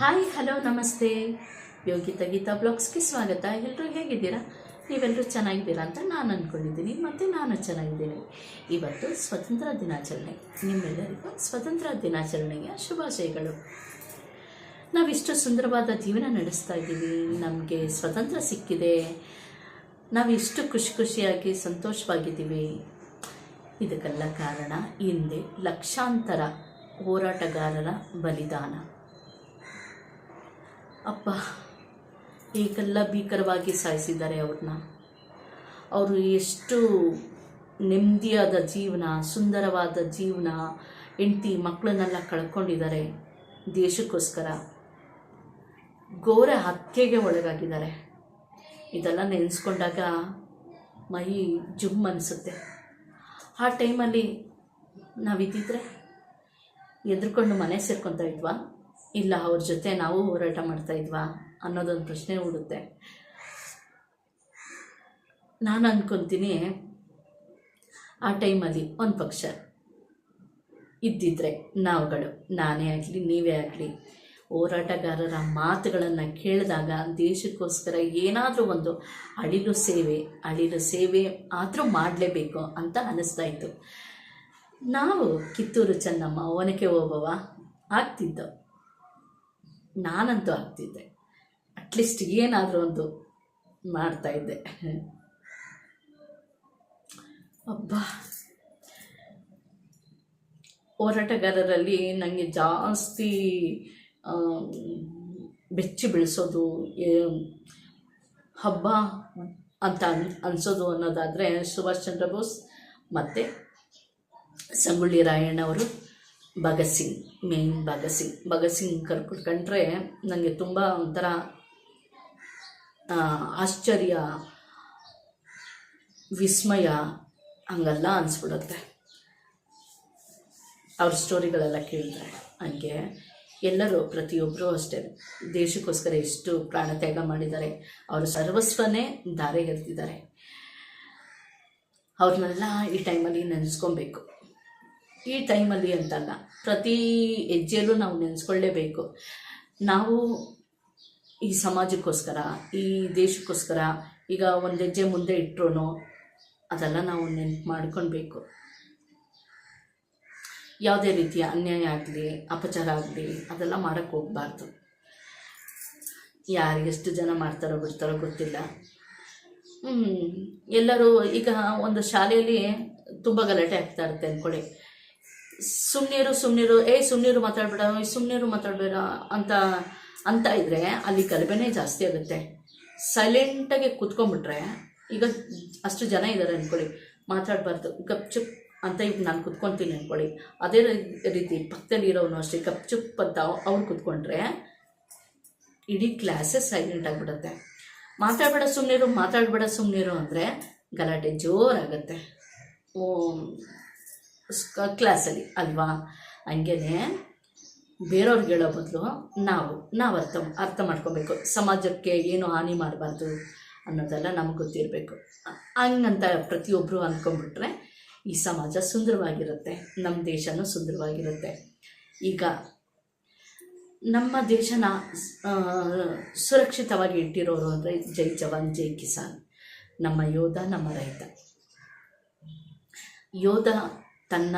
Hi, hello, ನಮಸ್ತೆ. ಯೋಗಿತಾ ಗೀತಾ ಬ್ಲಾಗ್ಸ್ಗೆ ಸ್ವಾಗತ. ಎಲ್ಲರೂ ಹೇಗಿದ್ದೀರಾ? ನೀವೆಲ್ಲರೂ ಚೆನ್ನಾಗಿದ್ದೀರಾ ಅಂತ ನಾನು ಅಂದ್ಕೊಂಡಿದ್ದೀನಿ ಮತ್ತು ನಾನು ಚೆನ್ನಾಗಿದ್ದೀನಿ. ಇವತ್ತು ಸ್ವತಂತ್ರ ದಿನಾಚರಣೆ. ನಿಮ್ಮೆಲ್ಲರಿಗೂ ಸ್ವತಂತ್ರ ದಿನಾಚರಣೆಯ ಶುಭಾಶಯಗಳು. ನಾವಿಷ್ಟು ಸುಂದರವಾದ ಜೀವನ ನಡೆಸ್ತಾ ಇದ್ದೀವಿ. ನಮಗೆ ಸ್ವತಂತ್ರ ಸಿಕ್ಕಿದೆ. ನಾವಿಷ್ಟು ಖುಷಿ ಖುಷಿಯಾಗಿ ಸಂತೋಷವಾಗಿದ್ದೀವಿ. ಇದಕ್ಕೆಲ್ಲ ಕಾರಣ ಹಿಂದೆ ಲಕ್ಷಾಂತರ ಹೋರಾಟಗಾರರ ಬಲಿದಾನ. ಅಪ್ಪ ಏಕೆಲ್ಲ ಭೀಕರವಾಗಿ ಸಾಯಿಸಿದ್ದಾರೆ ಅವ್ರನ್ನ. ಅವರು ಎಷ್ಟು ನೆಮ್ಮದಿಯಾದ ಜೀವನ, ಸುಂದರವಾದ ಜೀವನ ಹೆಂಡತಿ ಮಕ್ಕಳನ್ನೆಲ್ಲ ಕಳ್ಕೊಂಡಿದ್ದಾರೆ. ದೇಶಕ್ಕೋಸ್ಕರ ಘೋರ ಹತ್ಯೆಗೆ ಒಳಗಾಗಿದ್ದಾರೆ. ಇದೆಲ್ಲ ನೆನೆಸ್ಕೊಂಡಾಗ ಮೈ ಜುಮ್ ಅನಿಸುತ್ತೆ. ಆ ಟೈಮಲ್ಲಿ ನಾವಿದ್ದಿದ್ರೆ ಎದ್ರುಕೊಂಡು ಮನೆ ಸೇರ್ಕೊತಾ ಇದ್ವಾ? ಇಲ್ಲ, ಅವ್ರ ಜೊತೆ ನಾವು ಹೋರಾಟ ಮಾಡ್ತಾ ಇದ್ವಾ ಅನ್ನೋದೊಂದು ಪ್ರಶ್ನೆ ಹುಡುತ್ತೆ ನಾನು ಅಂದ್ಕೊತೀನಿ ಆ ಟೈಮಲ್ಲಿ ಒಂದು ಪಕ್ಷ ಇದ್ದಿದ್ರೆ ನಾವುಗಳು, ನಾನೇ ಆಗಲಿ, ನೀವೇ ಆಗಲಿ, ಹೋರಾಟಗಾರರ ಮಾತುಗಳನ್ನು ಕೇಳಿದಾಗ ದೇಶಕ್ಕೋಸ್ಕರ ಏನಾದರೂ ಒಂದು ಅಳಿಲು ಸೇವೆ ಅಳಿಲು ಸೇವೆ ಆದರೂ ಮಾಡಲೇಬೇಕು ಅಂತ ಅನ್ನಿಸ್ತಾ ಇತ್ತು. ನಾವು ಕಿತ್ತೂರು ಚೆನ್ನಮ್ಮ, ಒನಕೆ ಓಬವ್ವ ಆಗ್ತಿದ್ದೋ? ನಾನಂತೂ ಆಗ್ತಿದ್ದೆ. ಅಟ್ಲೀಸ್ಟ್ ಏನಾದರೂ ಒಂದು ಮಾಡ್ತಾ ಇದ್ದೆ. ಅಬ್ಬ. ಹೋರಾಟಗಾರರಲ್ಲಿ ನನಗೆ ಜಾಸ್ತಿ ಬೆಚ್ಚಿ ಬೆಳೆಸೋದು ಹಬ್ಬ ಅಂತ ಅನ್, ಅನ್ಸೋದು ಅನ್ನೋದಾದರೆ ಸುಭಾಷ್ ಚಂದ್ರ ಬೋಸ್ ಮತ್ತು ಸಂಗೊಳ್ಳಿ ರಾಯಣ್ಣ ಅವರು ಭಗತ್ ಸಿಂಗ್ ಮೇನ್ ಭಗತ್ ಸಿಂಗ್ ಭಗತ್ ಸಿಂಗ್ ಕರ್ಕೊಂಡ್ರೆ ನನಗೆ ತುಂಬ ಒಂಥರ ಆಶ್ಚರ್ಯ, ವಿಸ್ಮಯ ಹಂಗೆಲ್ಲ ಅನಿಸ್ಬಿಡುತ್ತೆ. ಅವ್ರ ಸ್ಟೋರಿಗಳೆಲ್ಲ ಕೇಳಿದ್ರೆ ಹಂಗೆ. ಎಲ್ಲರೂ ಪ್ರತಿಯೊಬ್ಬರೂ ಅಷ್ಟೇ. ದೇಶಕ್ಕೋಸ್ಕರ ಎಷ್ಟು ಪ್ರಾಣತ್ಯಾಗ ಮಾಡಿದ್ದಾರೆ. ಅವರು ಸರ್ವಸ್ವನೇ ಧಾರೆಗೆರ್ತಿದ್ದಾರೆ ಅವ್ರನ್ನೆಲ್ಲ ಈ ಟೈಮಲ್ಲಿ ನೆನೆಸ್ಕೊಬೇಕು. ಈ ಟೈಮಲ್ಲಿ ಅಂತಲ್ಲ, ಪ್ರತಿ ಹೆಜ್ಜೆಯಲ್ಲೂ ನಾವು ನೆನೆಸ್ಕೊಳ್ಳೇಬೇಕು. ನಾವು ಈ ಸಮಾಜಕ್ಕೋಸ್ಕರ, ಈ ದೇಶಕ್ಕೋಸ್ಕರ, ಈಗ ಒಂದು ಹೆಜ್ಜೆ ಮುಂದೆ ಇಟ್ಟರು ಅದೆಲ್ಲ ನಾವು ನೆನ್ಪು ಮಾಡ್ಕೊಳ್ಬೇಕು. ಯಾವುದೇ ರೀತಿಯ ಅನ್ಯಾಯ ಆಗಲಿ, ಅಪಚಾರ ಆಗಲಿ, ಅದೆಲ್ಲ ಮಾಡೋಕ್ಕೆ ಹೋಗಬಾರ್ದು. ಎಷ್ಟು ಜನ ಮಾಡ್ತಾರೋ ಬಿಡ್ತಾರೋ ಗೊತ್ತಿಲ್ಲ. ಎಲ್ಲರೂ ಈಗ ಒಂದು ಶಾಲೆಯಲ್ಲಿ ತುಂಬ ಗಲಾಟೆ ಆಗ್ತಾ ಇರುತ್ತೆ ಅಂದ್ಕೊಳ್ಳಿ ಸುಮ್ಮನಿರು ಸುಮ್ಮನಿರು ಏ ಸುಮ್ಮನಿರು ಮಾತಾಡಬೇಡ ಸುಮ್ಮನಿರು ಮಾತಾಡಬೇಡ ಅಂತ ಅಂತ ಇದ್ರೆ ಅಲ್ಲಿ ಗಲಭೆನೇ ಜಾಸ್ತಿ ಆಗುತ್ತೆ. ಸೈಲೆಂಟಾಗಿ ಕೂತ್ಕೊಂಡ್ಬಿಟ್ರೆ ಈಗ ಅಷ್ಟು ಜನ ಇದ್ದಾರೆ ಅಂದ್ಕೊಳ್ಳಿ ಮಾತಾಡಬಾರ್ದು ಗಪ್ಚುಪ್ ಅಂತ ಈಗ ನಾನು ಕುತ್ಕೊತೀನಿ ಅಂದ್ಕೊಳ್ಳಿ ಅದೇ ರೀತಿ ಪಕ್ಕದಲ್ಲಿ ಇರೋನು ಅಷ್ಟೇ ಗಪ್ಚುಪ್ ಅಂತ ಅವ್ರು ಕುತ್ಕೊಂಡ್ರೆ ಇಡೀ ಕ್ಲಾಸೇ ಸೈಲೆಂಟ್ ಆಗಿಬಿಡುತ್ತೆ. ಮಾತಾಡಬೇಡ ಸುಮ್ಮನಿರು ಮಾತಾಡಬೇಡ ಸುಮ್ಮನಿರು ಅಂದರೆ ಗಲಾಟೆ ಜೋರಾಗತ್ತೆ. ಕ್ಲಾಸಲ್ಲಿ ಅಲ್ವಾ? ಹಂಗೇನೆ ಬೇರೆಯವ್ರಿಗೆ ಹೇಳೋ ಬದಲು ನಾವು ನಾವು ಅರ್ಥ ಅರ್ಥ ಮಾಡ್ಕೋಬೇಕು. ಸಮಾಜಕ್ಕೆ ಏನು ಹಾನಿ ಮಾಡಬಾರ್ದು ಅನ್ನೋದೆಲ್ಲ ನಮ್ಗೆ ಗೊತ್ತಿರಬೇಕು. ಹಂಗಂತ ಪ್ರತಿಯೊಬ್ಬರು ಅಂದ್ಕೊಂಡ್ಬಿಟ್ರೆ ಈ ಸಮಾಜ ಸುಂದರವಾಗಿರುತ್ತೆ. ನಮ್ಮ ದೇಶನೂ ಸುಂದರವಾಗಿರುತ್ತೆ. ಈಗ ನಮ್ಮ ದೇಶನ ಸುರಕ್ಷಿತವಾಗಿ ಇಟ್ಟಿರೋರು ಅಂದರೆ ಜೈ ಜವಾನ್, ಜೈ ಕಿಸಾನ್. ನಮ್ಮ ಯೋಧ, ನಮ್ಮ ರೈತ. ಯೋಧ ತನ್ನ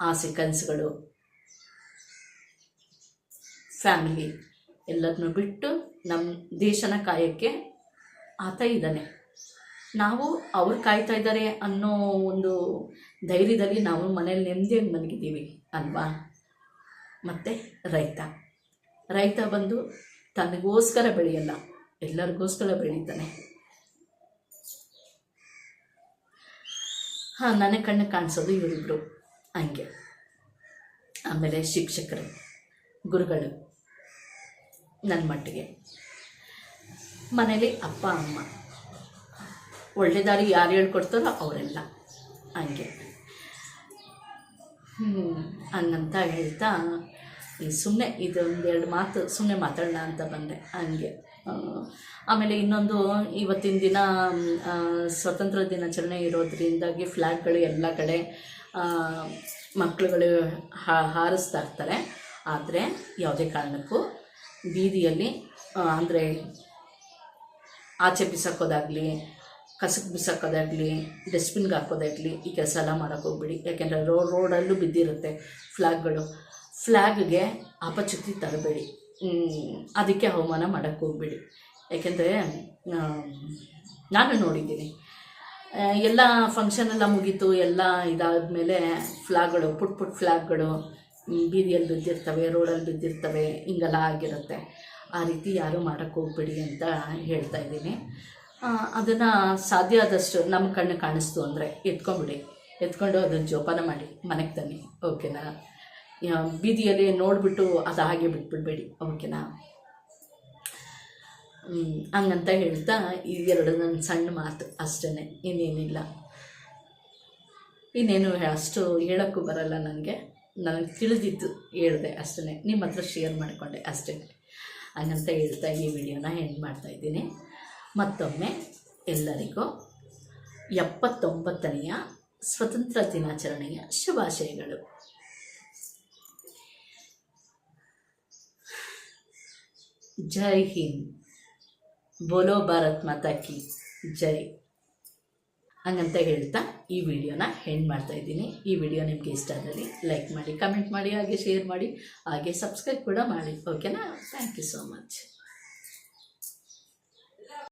ಆಸೆ ಕನಸುಗಳು ಫ್ಯಾಮಿಲಿ ಎಲ್ಲದನ್ನು ಬಿಟ್ಟು ನಮ್ಮ ದೇಶನ ಕಾಯಕ್ಕೆ ಆತ ಇದ್ದಾನೆ. ನಾವು ಅವ್ರು ಕಾಯ್ತಾ ಇದ್ದಾರೆ ಅನ್ನೋ ಒಂದು ಧೈರ್ಯದಲ್ಲಿ ನಾವು ಮನೇಲಿ ನೆಮ್ಮದಿಯಾಗಿ ಮಲಗಿದ್ದೀವಿ ಅಲ್ವಾ? ಮತ್ತು ರೈತ. ರೈತ ಬಂದು ತನಗೋಸ್ಕರ ಬೆಳೆಯಲ್ಲ, ಎಲ್ಲರಿಗೋಸ್ಕರ ಬೆಳೀತಾನೆ. ಹಾಂ, ನನ್ನ ಕಣ್ಣು ಕಾಣಿಸೋದು ಇವರಿಬ್ಬರು ಹಂಗೆ. ಆಮೇಲೆ ಶಿಕ್ಷಕರು, ಗುರುಗಳು ನನ್ನ ಮಟ್ಟಿಗೆ. ಮನೇಲಿ ಅಪ್ಪ, ಅಮ್ಮ. ಒಳ್ಳೆ ದಾರಿ ಯಾರು ಹೇಳ್ಕೊಡ್ತಾರೋ ಅವರೆಲ್ಲ. ಹಂಗೆ. ಹಂಗಂತ ಹೇಳ್ತಾ ಸುಮ್ಮನೆ ಇದೊಂದೆರಡು ಮಾತು ಸುಮ್ಮನೆ ಮಾತಾಡೋಣ ಅಂತ ಬಂದೆ. ಹಂಗೆ. ಆಮೇಲೆ ಇನ್ನೊಂದು ಇವತ್ತಿನ ದಿನ ಸ್ವತಂತ್ರ ದಿನಾಚರಣೆ ಇರೋದ್ರಿಂದಾಗಿ ಫ್ಲ್ಯಾಗ್ಗಳು ಎಲ್ಲ ಕಡೆ ಮಕ್ಕಳುಗಳು ಹಾರಿಸ್ತಾ ಇರ್ತಾರೆ. ಆದರೆ ಯಾವುದೇ ಕಾರಣಕ್ಕೂ ಬೀದಿಯಲ್ಲಿ ಅಂದರೆ ಆಚೆ ಬಿಸಾಕೋದಾಗಲಿ ಕಸಕ್ಕೆ ಬಿಸಾಕೋದಾಗಲಿ, ಡಸ್ಟ್ಬಿನ್ಗೆ ಹಾಕೋದಾಗಲಿ ಈ ಕೆಲಸ ಎಲ್ಲ ಮಾಡೋಕ್ಕೆ ಹೋಗ್ಬಿಡಿ. ಯಾಕೆಂದರೆ ರೋ, ರೋಡಲ್ಲೂ ಬಿದ್ದಿರುತ್ತೆ ಫ್ಲ್ಯಾಗ್ಗಳು ಫ್ಲ್ಯಾಗ್ಗೆ ಅಪಚುತಿ ತರಬೇಡಿ. ಅದಕ್ಕೆ ಅವಮಾನ ಮಾಡೋಕ್ಕೆ ಹೋಗ್ಬೇಡಿ. ಯಾಕೆಂದರೆ ನಾನು ನೋಡಿದ್ದೀನಿ. ಎಲ್ಲ ಫಂಕ್ಷನ್ ಎಲ್ಲ ಮುಗೀತು, ಎಲ್ಲ ಇದಾದಮೇಲೆ ಫ್ಲಾಗ್ಗಳು ಪುಟ್ ಪುಟ್ ಫ್ಲಾಗ್ಗಳು ಬೀದಿಯಲ್ಲಿ ಬಿದ್ದಿರ್ತವೆ, ರೋಡಲ್ಲಿ ಬಿದ್ದಿರ್ತವೆ, ಹಿಂಗೆಲ್ಲ ಆಗಿರುತ್ತೆ. ಆ ರೀತಿ ಯಾರೂ ಮಾಡೋಕ್ಕೆ ಹೋಗ್ಬೇಡಿ ಅಂತ ಹೇಳ್ತಾ ಇದ್ದೀನಿ. ಅದನ್ನು ಸಾಧ್ಯ ಆದಷ್ಟು ನಮ್ಮ ಕಣ್ಣು ಕಾಣಿಸ್ತು ಅಂದರೆ ಎತ್ಕೊಂಬಿಡಿ ಎತ್ಕೊಂಡು ಅದನ್ನು ಜೋಪಾನ ಮಾಡಿ, ಮನೆಗೆ ತನ್ನಿ ಓಕೆನಾ? ಬೀದಿಯಲ್ಲಿ ನೋಡಿಬಿಟ್ಟು ಅದು ಹಾಗೆ ಬಿಟ್ಬಿಡ್ಬೇಡಿ ಓಕೆನಾ? ಹಂಗಂತ ಹೇಳ್ತಾ ಈ ಎರಡು ನನ್ನ ಸಣ್ಣ ಮಾತು ಅಷ್ಟೇ ಇನ್ನೇನಿಲ್ಲ. ಇನ್ನೇನು ಅಷ್ಟು ಹೇಳೋಕ್ಕೂ ಬರಲ್ಲ ನನಗೆ. ನನಗೆ ತಿಳಿದಿದ್ದು ಹೇಳಿದೆ ಅಷ್ಟೇ ನಿಮ್ಮ ಹತ್ರ ಶೇರ್ ಮಾಡಿಕೊಂಡೆ ಅಷ್ಟೇ. ಹಂಗಂತ ಹೇಳ್ತಾ ಈ ವಿಡಿಯೋನ ಎಂಡ್ ಮಾಡ್ತಾಯಿದ್ದೀನಿ ಮತ್ತೊಮ್ಮೆ ಎಲ್ಲರಿಗೂ ಎಪ್ಪತ್ತೊಂಬತ್ತನೆಯ ಸ್ವತಂತ್ರ ದಿನಾಚರಣೆಯ ಶುಭಾಶಯಗಳು. ಜೈ ಹಿಂದ್. ಬೋಲೋ ಭಾರತ್ ಮಾತಾ ಕಿ ಜೈ. ಹಂಗಂತ ಹೇಳ್ತಾ ಈ ವಿಡಿಯೋನ ಹೆಂಡ್ ಮಾಡ್ತಾ ಇದ್ದೀನಿ. ಈ ವಿಡಿಯೋ ನಿಮಗೆ ಇಷ್ಟ ಆದಲ್ಲಿ ಲೈಕ್ ಮಾಡಿ, ಕಮೆಂಟ್ ಮಾಡಿ, ಹಾಗೆ ಶೇರ್ ಮಾಡಿ, ಹಾಗೆ ಸಬ್ಸ್ಕ್ರೈಬ್ ಕೂಡ ಮಾಡಿ. ಓಕೆನಾ? Thank you so much.